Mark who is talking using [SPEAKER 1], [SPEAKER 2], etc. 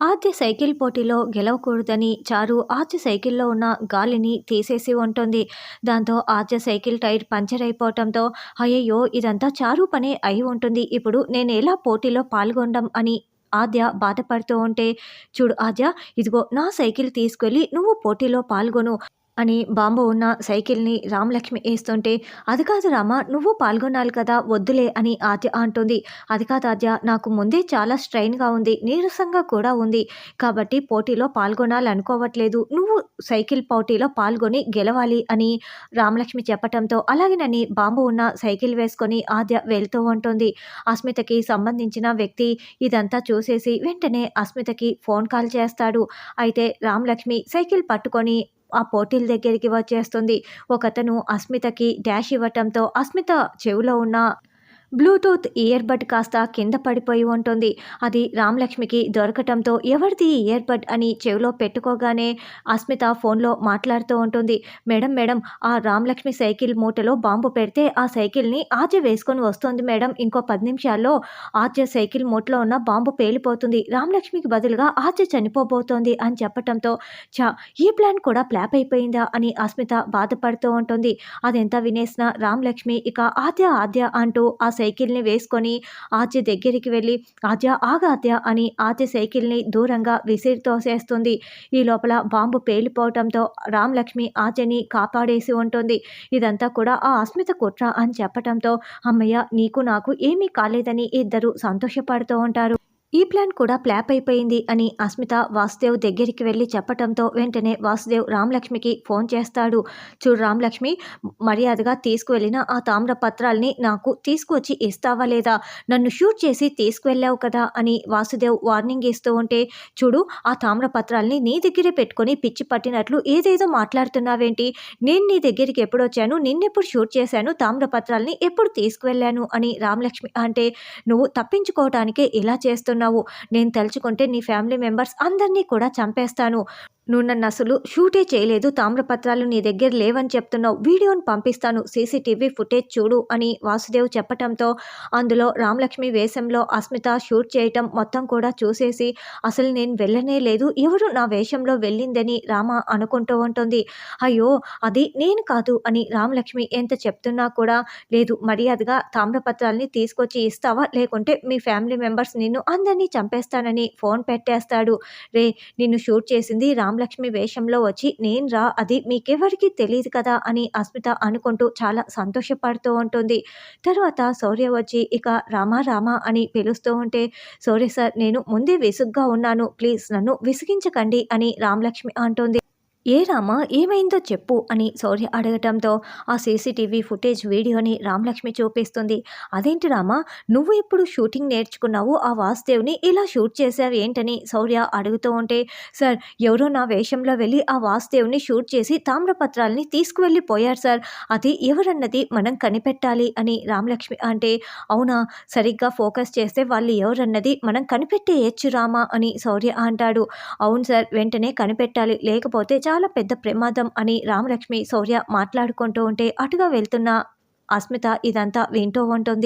[SPEAKER 1] ఆద్య cycle పోటీలో గెలవకూడదని చారు ఆద్య సైకిల్లో ఉన్న గాలిని తీసేసి ఉంటుంది. దాంతో ఆద్య సైకిల్ టైర్ పంచర్ అయిపోవటంతో అయ్యయ్యో ఇదంతా చారు పనే అయి ఉంటుంది. ఇప్పుడు నేను ఎలా పోటీలో పాల్గొనడం అని ఆద్య బాధపడుతూ ఉంటే చూడు ఆద్య ఇదిగో నా సైకిల్ తీసుకెళ్ళి నువ్వు పోటీలో పాల్గొను. అని బాంబు ఉన్న సైకిల్ని రామలక్ష్మి వేస్తుంటే అది కాదు రామ నువ్వు పాల్గొనాలి కదా వద్దులే అని ఆద్య అంటుంది. అది కాదు ఆద్య నాకు ముందే చాలా స్ట్రైన్గా ఉంది నీరసంగా కూడా ఉంది. కాబట్టి పోటీలో పాల్గొనాలనుకోవట్లేదు. నువ్వు సైకిల్ పోటీలో పాల్గొని గెలవాలి అని రామలక్ష్మి చెప్పటంతో అలాగేనని బాంబు ఉన్న సైకిల్ వేసుకొని ఆద్య వెళ్తూ ఉంటుంది. అస్మితకి సంబంధించిన వ్యక్తి ఇదంతా చూసేసి వెంటనే అస్మితకి ఫోన్ కాల్ చేస్తాడు. అయితే రామలక్ష్మి సైకిల్ పట్టుకొని ఆ పోటీల దగ్గరికి వచ్చేస్తుంది. ఒకతను అస్మితకి డాష్ ఇవ్వటంతో అస్మిత చెవిలో ఉన్న బ్లూటూత్ ఇయర్బడ్ కాస్త కింద పడిపోయి ఉంటుంది. అది రామలక్ష్మికి దొరకటంతో ఎవరిది ఇయర్బడ్ అని చెవిలో పెట్టుకోగానే అస్మిత ఫోన్లో మాట్లాడుతూ ఉంటుంది. మేడం మేడం ఆ రామలక్ష్మి సైకిల్ మూటలో బాంబు పెడితే ఆ సైకిల్ని ఆర్జ వేసుకొని వస్తుంది మేడం. ఇంకో పది నిమిషాల్లో ఆర్జ సైకిల్ మూటలో ఉన్న బాంబు పేలిపోతుంది. రామలక్ష్మికి బదులుగా ఆర్జ చనిపోబోతోంది అని చెప్పటంతో చా ఈ ప్లాన్ కూడా ప్లాప్ అయిపోయిందా అని అస్మిత బాధపడుతూ ఉంటుంది. అదెంత వినేసిన రామలక్ష్మి ఇక ఆద్య ఆద్య అంటూ ఆ సైకిల్ని వేసుకొని ఆద్య దగ్గరికి వెళ్ళి ఆద్య ఆగాద్య అని ఆద్య సైకిల్ని దూరంగా విసిరి తోసేస్తుంది ఈ లోపల బాంబు పేలిపోవటంతో రామలక్ష్మి ఆద్యని కాపాడేసి ఉంటుంది. ఇదంతా కూడా ఆ అస్మిత కుట్ర అని చెప్పటంతో అమ్మయ్య నీకు నాకు ఏమీ కాలేదని ఇద్దరు సంతోషపడుతూ ఉంటారు. ఈ ప్లాన్ కూడా ప్లాప్ అయిపోయింది అని అస్మిత వాసుదేవ్ దగ్గరికి వెళ్ళి చెప్పటంతో వెంటనే వాసుదేవ్ రామలక్ష్మికి ఫోన్ చేస్తాడు. చూడు రామలక్ష్మి మర్యాదగా తీసుకువెళ్ళిన ఆ తామ్ర పత్రాల్ని నాకు తీసుకువచ్చి ఇస్తావా లేదా? నన్ను షూట్ చేసి తీసుకువెళ్ళావు కదా అని వాసుదేవ్ వార్నింగ్ ఇస్తూ ఉంటే చూడు ఆ తామ్ర పత్రాల్ని నీ దగ్గరే పెట్టుకొని పిచ్చి పట్టినట్లు ఏదేదో మాట్లాడుతున్నావేంటి? నేను నీ దగ్గరికి ఎప్పుడు వచ్చాను? నిన్నెప్పుడు షూట్ చేశాను? తామ్ర పత్రాల్ని ఎప్పుడు తీసుకువెళ్ళాను? అని రామలక్ష్మి అంటే నువ్వు తప్పించుకోవటానికే ఇలా చేస్తున్నావు. చేస్తున్నావు. నేను తలుచుకుంటే నీ ఫ్యామిలీ మెంబర్స్ అందరినీ కూడా చంపేస్తాను. నువ్వు నన్ను అసలు షూటే చేయలేదు తామ్రపత్రాలు నీ దగ్గర లేవని చెప్తున్నావు. వీడియోని పంపిస్తాను సీసీటీవీ ఫుటేజ్ చూడు అని వాసుదేవ్ చెప్పటంతో అందులో రామలక్ష్మి వేషంలో అస్మిత షూట్ చేయటం మొత్తం కూడా చూసేసి అసలు నేను వెళ్ళనే లేదు. ఎవరు నా వేషంలో వెళ్ళిందని రామ అనుకుంటూ ఉంటుంది. అయ్యో అది నేను కాదు అని రామలక్ష్మి ఎంత చెప్తున్నా కూడా లేదు. మర్యాదగా తామ్రపత్రాలని తీసుకొచ్చి ఇస్తావా? లేకుంటే మీ ఫ్యామిలీ మెంబర్స్ నిన్ను అందరినీ చంపేస్తానని ఫోన్ పెట్టేస్తాడు. రే నిన్ను షూట్ చేసింది రామ్ రామలక్ష్మి వేషంలో వచ్చి నేను రా అది మీకెవరికి తెలియదు కదా అని అస్మిత అనుకుంటూ చాలా సంతోషపడుతూ ఉంటుంది. తర్వాత శౌర్య వచ్చి ఇక రామా రామా అని పిలుస్తూ ఉంటే శౌర్య సార్ నేను ముందే విసుగ్గా ఉన్నాను ప్లీజ్ నన్ను విసిగించకండి అని రామలక్ష్మి అంటుంది. ఏ రామా ఏమైందో చెప్పు అని శౌర్య అడగటంతో ఆ సీసీటీవీ ఫుటేజ్ వీడియోని రామలక్ష్మి చూపిస్తుంది. అదేంటి రామా నువ్వు ఇప్పుడు షూటింగ్ నేర్చుకున్నావు? ఆ వాసుదేవ్ని ఇలా షూట్ చేసావు ఏంటని శౌర్య అడుగుతూ ఉంటే సార్ ఎవరో నా వేషంలో వెళ్ళి ఆ వాసుదేవ్ని షూట్ చేసి తామ్రపత్రాలని తీసుకువెళ్ళిపోయారు సార్. అది ఎవరన్నది మనం కనిపెట్టాలి అని రామలక్ష్మి అంటే అవునా సరిగ్గా ఫోకస్ చేస్తే వాళ్ళు ఎవరన్నది మనం కనిపెట్టేయచ్చు రామా అని శౌర్య అంటాడు. అవును సార్ వెంటనే కనిపెట్టాలి. లేకపోతే చాలా పెద్ద ప్రమాదం అని రామలక్ష్మి శౌర్య మాట్లాడుకుంటూ ఉంటే అటుగా వెళ్తున్న అస్మిత ఇదంతా వింటూ ఉంటుంది.